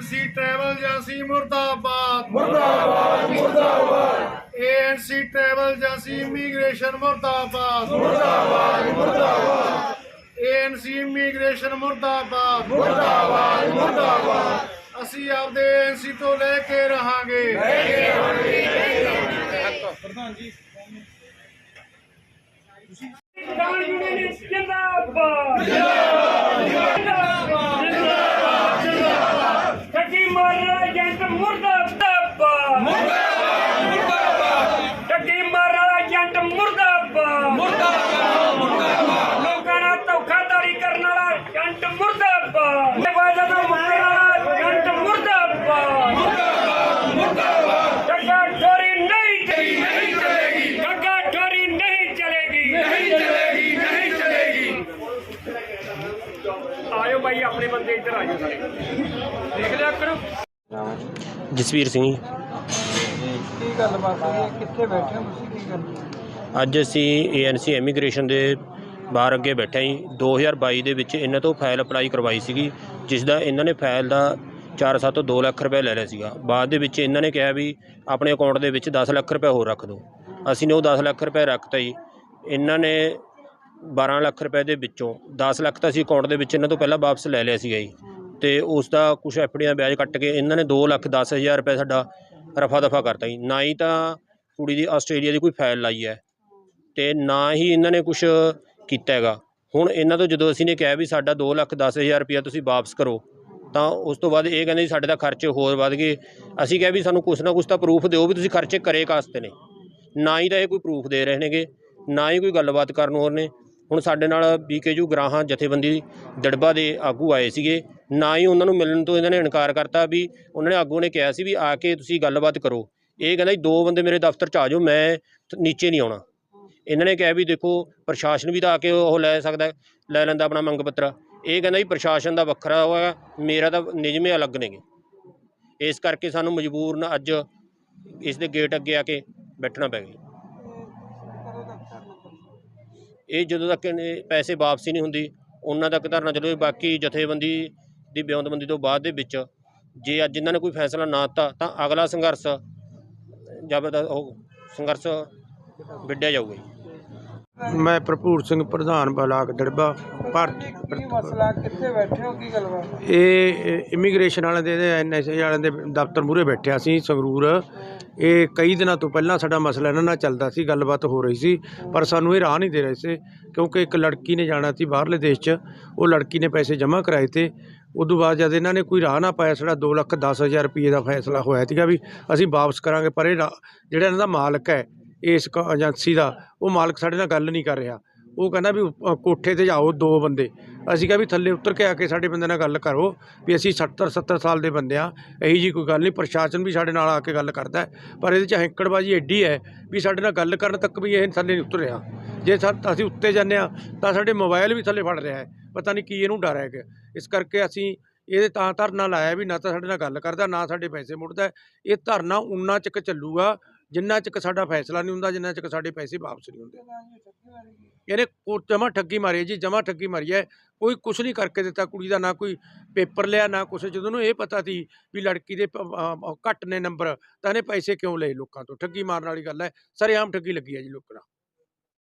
ਏਐਨਸੀ travel agency ਮੁਰਦਾਬਾਦ। ਮੁਰਦਾਬਾਦ ਮੁਰਦਾਬਾਦ। ਏਐਨਸੀ ਟਰੈਵਲ ਏਜੰਸੀ ਇਮੀਗ੍ਰੇਸ਼ਨ ਮੁਰਦਾਬਾਦ। ਮੁਰਦਾਬਾਦ ਮੁਰਦਾਬਾਦ। ਏਐਨਸੀ ਇਮੀਗ੍ਰੇਸ਼ਨ ਮੁਰਦਾਬਾਦ। ਮੁਰਦਾਬਾਦ ਮੁਰਦਾਬਾਦ। ਅਸੀਂ ਆਪਦੇ ਏਐਨਸੀ ਤੋਂ ਲੈ ਕੇ ਰਹਾਂਗੇ। ਲੈ ਕੇ ਰਹਾਂਗੇ ਕਿਸਾਨ ਯੂਨੀਅਨ ਜਿੰਦਾਬਾਦ ਜਿੰਦਾਬਾਦ ਜਿੰਦਾਬਾਦ ਜਿੰਦਾਬਾਦ ਠੱਗੀ ਮਾਰਨ ਮੁਰਦਾਬਾਦ। ਮੁਰਦਾਬਾਦ ਮੁਰਦਾਬਾਦ। ਠੱਗੀ ਮਾਰਨ ਏਜੰਟ ਮੁਰਦਾਬਾਦ। ਮੁਰਦਾਬਾਦ ਮੁਰਦਾਬਾਦ। ਲੋਕਾਂ ਨਾਲ ਧੋਖਾਧੜੀ ਕਰਨ ਵਾਲਾ ਏਜੰਟ ਮੁਰਦਾਬਾਦ। ਤੇ ਵਾਅਦਾ ਤੋਂ ਵਾਲਾ ਏਜੰਟ ਮੁਰਦਾਬਾਦ ਮੁਰਦਾਬਾਦ। ਮੁਰਦਾਬਾਦ ਠੱਗਾ ਠੋਰੀ ਨਹੀਂ ਚਲੇਗੀ। ਨਹੀਂ ਚਲੇਗੀ ਠੱਗਾ ਠੋਰੀ ਨਹੀਂ ਚਲੇਗੀ। ਨਹੀਂ ਚਲੇਗੀ ਨਹੀਂ ਚਲੇਗੀ ਆਇਓ ਭਾਈ ਆਪਣੇ ਬੰਦੇ ਇੱਧਰ ਆਇਓ ਸਾਰੇ। ਦੇਖ ਲਿਆ ਕਰੋ। ਜਸਵੀਰ ਸਿੰਘ ਜੀ। ਕੀ ਗੱਲਬਾਤ ਹੋਈ ਹੈ ਕਿੱਥੇ ਬੈਠੇ ਹੋ ਤੁਸੀਂ ਕੀ ਗੱਲ ਅੱਜ ਅਸੀਂ ਏਐਨਸੀ ਇਮੀਗ੍ਰੇਸ਼ਨ ਦੇ ਬਾਹਰ ਅੱਗੇ ਬੈਠੇ ਹਾਂ ਜੀ। 2022 ਦੇ ਵਿੱਚ ਇਹਨਾਂ ਤੋਂ ਫਾਈਲ ਅਪਲਾਈ ਕਰਵਾਈ ਸੀਗੀ, ਜਿਸ ਦਾ ਇਹਨਾਂ ਨੇ ਫਾਈਲ ਦਾ 4 ਤੋਂ 2 ਲੱਖ ਰੁਪਏ ਲੈ ਲਿਆ ਸੀਗਾ। ਬਾਅਦ ਦੇ ਵਿੱਚ ਇਹਨਾਂ ਨੇ ਕਿਹਾ ਵੀ ਆਪਣੇ ਅਕਾਊਂਟ ਦੇ ਵਿੱਚ 10 ਲੱਖ ਰੁਪਏ ਹੋਰ ਰੱਖ ਦਿਓ। ਅਸੀਂ ਨੇ ਉਹ 10 ਲੱਖ ਰੁਪਏ ਰੱਖਤਾ ਜੀ। ਇਹਨਾਂ ਨੇ 12 ਲੱਖ ਰੁਪਏ ਦੇ ਵਿੱਚੋਂ 10 ਲੱਖ ਤਾਂ ਅਸੀਂ ਅਕਾਊਂਟ ਦੇ ਵਿੱਚ ਇਹਨਾਂ ਤੋਂ ਪਹਿਲਾਂ ਵਾਪਸ ਲੈ ਲਿਆ ਸੀਗਾ ਜੀ। ਤੇ ਉਸ ਦਾ ਕੁਝ ਐਫਡੀ ਦਾ ਵਿਆਜ ਕੱਟ ਕੇ ਇਹਨਾਂ ਨੇ 2 ਲੱਖ 10 ਹਜ਼ਾਰ ਰੁਪਏ ਸਾਡਾ ਰਫਾ ਦਫਾ ਕਰਤਾ ਜੀ। ਨਾ ਹੀ ਤਾਂ ਕੁੜੀ ਦੀ ਆਸਟ੍ਰੇਲੀਆ ਦੀ ਕੋਈ ਫਾਈਲ ਲਾਈ ਹੈ ਤੇ ਨਾ ਹੀ ਇਹਨਾਂ ਨੇ ਕੁਝ ਕੀਤਾ ਹੈਗਾ। ਹੁਣ ਇਹਨਾਂ ਤੋਂ ਜਦੋਂ ਅਸੀਂ ਨੇ ਕਿਹਾ ਵੀ ਸਾਡਾ 2 ਲੱਖ 10 ਹਜ਼ਾਰ ਰੁਪਇਆ ਤੁਸੀਂ ਵਾਪਸ ਕਰੋ, ਤਾਂ ਉਸ ਤੋਂ ਬਾਅਦ ਇਹ ਕਹਿੰਦੇ ਜੀ ਸਾਡੇ ਤਾਂ ਖਰਚੇ ਹੋਰ ਵੱਧ ਗਏ। ਅਸੀਂ ਕਿਹਾ ਵੀ ਸਾਨੂੰ ਕੁਛ ਨਾ ਕੁਛ ਤਾਂ ਪ੍ਰੂਫ ਦਿਓ ਵੀ ਤੁਸੀਂ ਖਰਚੇ ਕਰੇ ਕਾਸਤੇ ਨੇ। ਨਾ ਹੀ ਤਾਂ ਇਹ ਕੋਈ ਪ੍ਰੂਫ ਦੇ ਰਹੇ ਨੇਗੇ, ਨਾ ਹੀ ਕੋਈ ਗੱਲਬਾਤ ਕਰਨ ਹੋਰ ਨੇ। ਹੁਣ ਸਾਡੇ ਨਾਲ ਬੀਕੇਯੂ ਗਰਾਹਾਂ ਜਥੇਬੰਦੀ ਦੜਬਾ ਦੇ ਆਗੂ ਆਏ ਸੀਗੇ। ਨਾ ਹੀ ਉਹਨਾਂ ਨੂੰ ਮਿਲਣ ਤੋਂ ਇਹਨਾਂ ਨੇ ਇਨਕਾਰ ਕਰਤਾ ਵੀ ਉਹਨਾਂ ਨੇ ਆਗੂ ਨੇ ਕਿਹਾ ਸੀ ਵੀ ਆ ਕੇ ਤੁਸੀਂ ਗੱਲਬਾਤ ਕਰੋ। ਇਹ ਕਹਿੰਦਾ ਜੀ, ਦੋ ਬੰਦੇ ਮੇਰੇ ਦਫ਼ਤਰ 'ਚ ਆ ਜਾਓ, ਮੈਂ ਨੀਚੇ ਨਹੀਂ ਆਉਣਾ। ਇਹਨਾਂ ਨੇ ਕਿਹਾ ਵੀ ਦੇਖੋ, ਪ੍ਰਸ਼ਾਸਨ ਵੀ ਤਾਂ ਆ ਕੇ ਉਹ ਲੈ ਸਕਦਾ ਲੈ ਲੈਂਦਾ ਆਪਣਾ ਮੰਗ ਪੱਤਰ। ਇਹ ਕਹਿੰਦਾ ਜੀ, ਪ੍ਰਸ਼ਾਸਨ ਦਾ ਵੱਖਰਾ ਹੋਇਆ ਮੇਰਾ ਤਾਂ ਨਿਯਮੇ ਅਲੱਗ ਨੇਗੇ ਇਸ ਕਰਕੇ ਸਾਨੂੰ ਮਜਬੂਰਨ ਅੱਜ ਇਸ ਦੇ ਗੇਟ ਅੱਗੇ ਆ ਕੇ ਬੈਠਣਾ ਪੈ ਗਿਆ ਕਦੋਂ ਤੱਕ ਕਰਨਾ ਚੱਲਦਾ ਇਹ ਜਦੋਂ ਤੱਕ ਇਹਨੇ ਪੈਸੇ ਵਾਪਸੀ ਨਹੀਂ ਹੁੰਦੀ, ਉਹਨਾਂ ਤੱਕ ਧਰਨਾ ਚੱਲੋ ਬਾਕੀ ਜਥੇਬੰਦੀ ਦੀ ਬਿਉਂਤਬੰਦੀ ਤੋਂ ਬਾਅਦ ਦੇ ਵਿੱਚ ਜੇ ਅੱਜ ਇਹਨਾਂ ਨੇ ਕੋਈ ਫੈਸਲਾ ਨਾ ਦਿੱਤਾ, ਤਾਂ ਅਗਲਾ ਸੰਘਰਸ਼ ਜਬਰਦਸਤ ਉਹ ਸੰਘਰਸ਼ ਵਿੱਢਿਆ ਜਾਊਗਾ ਜੀ। ਮੈਂ ਭਰਪੂਰ ਸਿੰਘ ਪ੍ਰਧਾਨ ਬਲਾਕ ਦੜਬਾ ਭਾਰਤ ਕੀ ਮਸਲਾ ਕਿੱਥੇ ਬੈਠੇ ਹੋ? ਕੀ ਗੱਲਬਾਤ ਇਹ ਇਮੀਗ੍ਰੇਸ਼ਨ ਵਾਲਿਆਂ ਦੇ ਐਨਐਸਏ ਵਾਲਿਆਂ ਦੇ ਦਫ਼ਤਰ ਮੂਹਰੇ ਬੈਠਿਆ ਸੀ ਸੰਗਰੂਰ। ਇਹ ਕਈ ਦਿਨਾਂ ਤੋਂ ਪਹਿਲਾਂ ਸਾਡਾ ਮਸਲਾ ਇਹਨਾਂ ਨਾਲ ਚੱਲਦਾ ਸੀ ਗੱਲਬਾਤ ਹੋ ਰਹੀ ਸੀ ਪਰ ਸਾਨੂੰ ਇਹ ਰਾਹ ਨਹੀਂ ਦੇ ਰਹੇ ਸੀ ਕਿਉਂਕਿ ਇੱਕ ਲੜਕੀ ਨੇ ਜਾਣਾ ਸੀ ਬਾਹਰਲੇ ਦੇਸ਼ 'ਚ ਉਹ ਲੜਕੀ ਨੇ ਪੈਸੇ ਜਮ੍ਹਾਂ ਕਰਾਏ ਤੇ ਉਦੋਂ ਬਾਅਦ ਜਦ ਇਹਨਾਂ ਨੇ ਕੋਈ ਰਾਹ ਨਾ ਪਾਇਆ ਸਾਡਾ 2 ਲੱਖ 10 ਹਜ਼ਾਰ ਰੁਪਏ ਦਾ ਫੈਸਲਾ ਹੋਇਆ ਸੀਗਾ ਵੀ ਅਸੀਂ ਵਾਪਸ ਕਰਾਂਗੇ ਪਰ ਇਹ ਜਿਹੜਾ ਇਹਨਾਂ ਦਾ ਮਾਲਕ ਹੈ ਇਸ ਕ- ਏਜੰਸੀ ਦਾ, ਉਹ ਮਾਲਕ ਸਾਡੇ ਨਾਲ ਗੱਲ ਨਹੀਂ ਕਰ ਰਿਹਾ। ਉਹ ਕਹਿੰਦਾ ਵੀ ਉੱਪ- ਕੋਠੇ ਤੇ ਜਾਓ ਦੋ ਬੰਦੇ। ਅਸੀਂ ਕਿਹਾ ਵੀ ਥੱਲੇ ਉਤਰ ਕੇ ਆ ਕੇ ਸਾਡੇ ਬੰਦੇ ਨਾਲ ਗੱਲ ਕਰੋ ਵੀ ਅਸੀਂ 70 70 ਸਾਲ ਦੇ ਬੰਦੇ ਆ ਇਹੀ ਜੀ ਕੋਈ ਗੱਲ ਨਹੀਂ, ਪ੍ਰਸ਼ਾਸਨ ਵੀ ਸਾਡੇ ਨਾਲ ਆ ਕੇ ਗੱਲ ਕਰਦਾ ਹੈ। ਪਰ ਇਹਦੇ ਚ ਹੈਂਕੜਬਾਜੀ ਐਡੀ ਹੈ ਵੀ ਸਾਡੇ ਨਾਲ ਗੱਲ ਕਰਨ ਤੱਕ ਵੀ ਇਹ ਥੱਲੇ ਨਹੀਂ ਉਤਰ ਰਿਹਾ। ਜੇ ਸਾ- ਅਸੀਂ ਉੱਤੇ ਜਾਂਦੇ ਆ ਤਾਂ ਸਾਡੇ ਮੋਬਾਈਲ ਵੀ ਥੱਲੇ ਫੜ ਰਿਹਾ ਹੈ। ਪਤਾ ਨਹੀਂ ਕੀ ਇਹਨੂੰ ਡਰ ਹੈ ਕਿ। ਇਸ ਕਰਕੇ ਅਸੀਂ ਇਹਦੇ ਤਾਂ ਧਰਨਾ ਲਾਇਆ ਵੀ ਨਾ ਤਾਂ ਸਾਡੇ ਨਾਲ ਗੱਲ ਕਰਦਾ, ਨਾ ਸਾਡੇ ਪੈਸੇ ਮੁੜਦਾ। ਹੈ। ਇਹ ਧਰਨਾ ਉਨਾ ਚੱਕ ਚੱਲੂਗਾ ਜਿੰਨਾ ਚਿਕ ਸਾਡਾ ਫੈਸਲਾ ਨਹੀਂ ਹੁੰਦਾ ਜਿੰਨਾ ਚਿਕ ਸਾਡੇ ਪੈਸੇ ਵਾਪਸ ਨਹੀਂ ਹੁੰਦੇ। ਇਹਨੇ ਜਮਾ ਠੱਗੀ ਮਾਰੀ ਜੀ ਜਮਾ ਠੱਗੀ ਮਾਰੀ ਹੈ। ਕੋਈ ਕੁਛ ਨਹੀਂ ਕਰਕੇ ਦਿੱਤਾ ਕੁੜੀ ਦਾ ਨਾ ਕੋਈ ਪੇਪਰ ਲਿਆ ਨਾ ਕੁਛ। ਜਦੋਂ ਨੂੰ ਇਹ ਪਤਾ ਸੀ ਵੀ ਲੜਕੀ ਦੇ ਘੱਟ ਨੇ ਨੰਬਰ ਤਾਂ ਇਹਨੇ ਪੈਸੇ ਕਿਉਂ ਲਏ ਲੋਕਾਂ ਤੋਂ? ਠੱਗੀ ਮਾਰਨ ਵਾਲੀ ਗੱਲ ਹੈ। ਸਰੇਆਮ ਠੱਗੀ ਲੱਗੀ ਹੈ ਜੀ ਲੋਕਾਂ